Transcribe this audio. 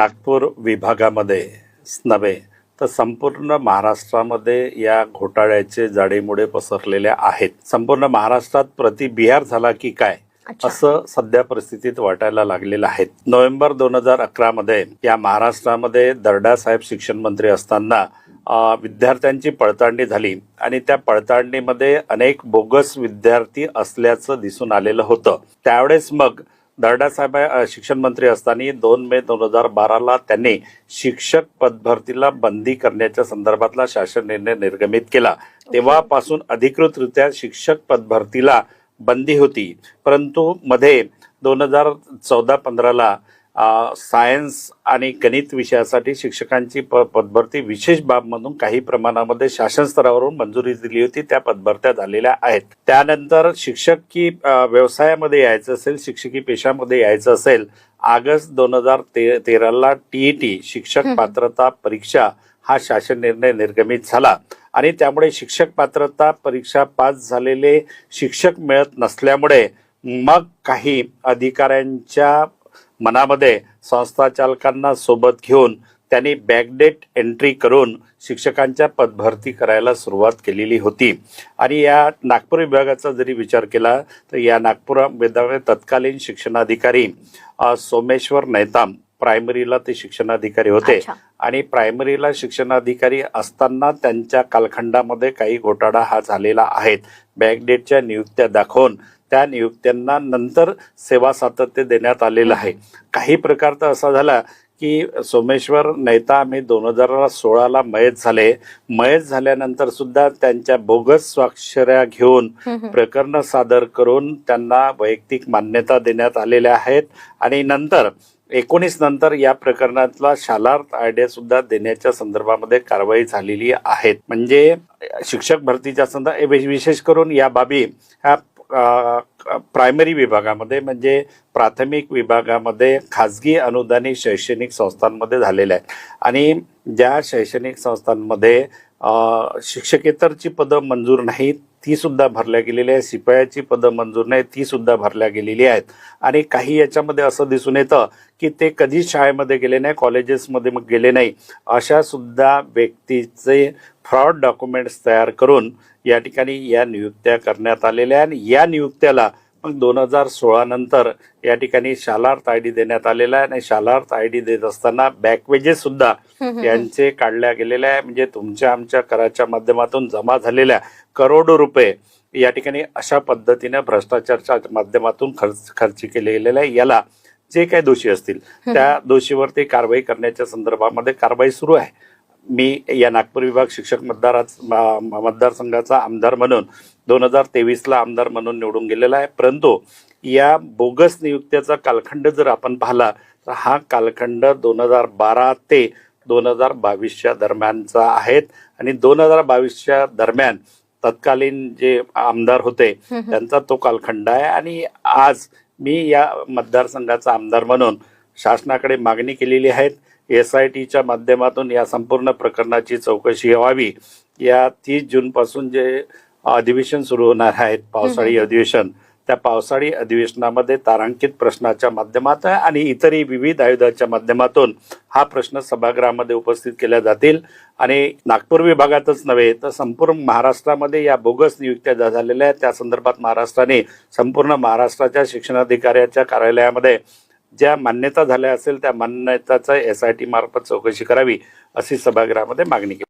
नागपूर विभागामध्ये नव्हे तर संपूर्ण महाराष्ट्रामध्ये या घोटाळ्याचे जाडीमुळे पसरलेले आहेत. संपूर्ण महाराष्ट्रात प्रति बिहार झाला की काय. असं सध्या परिस्थितीत वाटायला लागलेलं आहे. नोव्हेंबर दोन हजार अकरा मध्ये या महाराष्ट्रामध्ये दर्डा साहेब शिक्षण मंत्री असताना विद्यार्थ्यांची पडताळणी झाली आणि त्या पडताळणीमध्ये अनेक बोगस विद्यार्थी असल्याचं दिसून आलेलं होतं. त्यावेळेस मग दर्डा साहेब अ, शिक्षण मंत्री असताना दोन मे दोन हजार बाराला त्यांनी शिक्षक पदभरतीला बंदी करण्याच्या संदर्भातला शासन निर्णय निर्गमित केला. तेव्हापासून अधिकृतरित्या शिक्षक पदभरतीला बंदी होती. परंतु मध्ये दोन हजार चौदा पंधराला सायन्स आणि गणित विषयासाठी शिक्षकांची प पदभरती विशेष बाब म्हणून काही प्रमाणामध्ये शासन स्तरावरून मंजुरी दिली होती. त्या पदभरत्या झालेल्या आहेत. त्यानंतर शिक्षकी अ, व्यवसायामध्ये यायचं असेल शिक्षकी पेशामध्ये यायचं असेल ऑगस्ट दोन हजार ते तेराला टीईटी शिक्षक. पात्रता परीक्षा हा शासन निर्णय निर्गमित झाला. आणि त्यामुळे शिक्षक पात्रता परीक्षा पास झालेले शिक्षक मिळत नसल्यामुळे मग काही अधिकाऱ्यांच्या मनामध्ये संस्था चालकांना सोबत घेऊन त्यांनी बॅकडेट एंट्री करून शिक्षकांच्या पदभरती करायला सुरुवात केलेली होती. आणि या नागपूर विभागाचा जरी विचार केला तर या नागपूर तत्कालीन शिक्षणाधिकारी सोमेश्वर नैताम प्रायमरीला ते शिक्षणाधिकारी होते. अच्छा. आणि प्रायमरीला शिक्षणाधिकारी असताना त्यांच्या कालखंडामध्ये काही घोटाळा हा झालेला आहे बॅकडेटच्या नियुक्त्या दाखवून त्या नियुक्त्यांना नंतर सेवा सातत्य देण्यात आलेलं आहे. काही प्रकार तर असा झाला की सोमेश्वर नेता मी दोन हजार सोळाला मयत झाले. मयत झाल्यानंतर सुद्धा त्यांच्या बोगस स्वाक्षऱ्या घेऊन. प्रकरण सादर करून त्यांना वैयक्तिक मान्यता देण्यात आलेल्या आहेत. आणि नंतर एकोणीस नंतर या प्रकरणातला शालार्थ आयडिया सुद्धा देण्याच्या संदर्भामध्ये कारवाई झालेली आहेत म्हणजे शिक्षक भरतीच्या संदर्भ विशेष करून या बाबी ह्या प्रायमरी विभागामध्ये म्हणजे प्राथमिक विभागामध्ये खाजगी अनुदानित शैक्षणिक संस्थांमध्ये झालेल्या आहेत. आणि ज्या शैक्षणिक संस्थांमध्ये शिक्षकेतरची पदं मंजूर नाहीत ती सुद्धा भरल्या गेलेली आहे शिपायाची पदं मंजूर नाही ती सुद्धा भरल्या गेलेली आहेत. आणि काही याच्यामध्ये असं दिसून येतं की ते कधीच शाळेमध्ये गेले नाही कॉलेजेसमध्ये मग गेले नाही. अशा सुद्धा व्यक्तीचे फ्रॉड डॉक्युमेंट्स तयार करून या ठिकाणी या नियुक्त्या करण्यात आलेल्या आणि या नियुक्त्याला दोन हजार सोळा नंतर या ठिकाणी शालार्थ आय डी देण्यात आलेला आहे. आणि शालार्थ आय डी देत असताना बॅकवेजेस सुद्धा. यांचे काढल्या गेलेल्या आहे. म्हणजे तुमच्या आमच्या कराच्या माध्यमातून जमा झालेल्या करोडो रुपये या ठिकाणी अशा पद्धतीने भ्रष्टाचारच्या माध्यमातून खर्च खर्च केले गेलेले आहे. याला जे काही दोषी असतील त्या दोषीवरती कारवाई करण्याच्या संदर्भामध्ये कारवाई सुरू आहे. मी या नागपूर विभाग शिक्षक मतदारा मतदारसंघाचा आमदार म्हणून दोन हजार तेवीसला आमदार म्हणून निवडून गेलेला आहे. परंतु या बोगस नियुक्त्याचा कालखंड जर आपण पाहिला तर हा कालखंड दोन हजार बारा ते दोन हजार बावीसच्या दरम्यानचा आहेत. आणि दोन हजार बावीसच्या दरम्यान तत्कालीन जे आमदार होते. त्यांचा तो कालखंड आहे. आणि आज मी या मतदारसंघाचा आमदार म्हणून शासनाकडे मागणी केलेली आहे. एस आय टीच्या माध्यमातून या संपूर्ण प्रकरणाची चौकशी व्हावी या तीस जून पासून जे अधिवेशन सुरू होणार आहेत पावसाळी. अधिवेशन त्या पावसाळी अधिवेशनामध्ये तारांकित प्रश्नाच्या माध्यमातून आणि इतरही विविध आयुधाच्या माध्यमातून हा प्रश्न सभागृहामध्ये उपस्थित केल्या जातील आणि नागपूर विभागातच नव्हे तर संपूर्ण महाराष्ट्रामध्ये या बोगस नियुक्त्या ज्या झालेल्या आहेत त्या संदर्भात महाराष्ट्राने संपूर्ण महाराष्ट्राच्या शिक्षणाधिकाऱ्याच्या कार्यालयामध्ये ज्या मान्यता झाल्या असेल त्या मान्यताचा एस आय टी मार्फत चौकशी करावी अशी सभागृहामध्ये मागणी केली.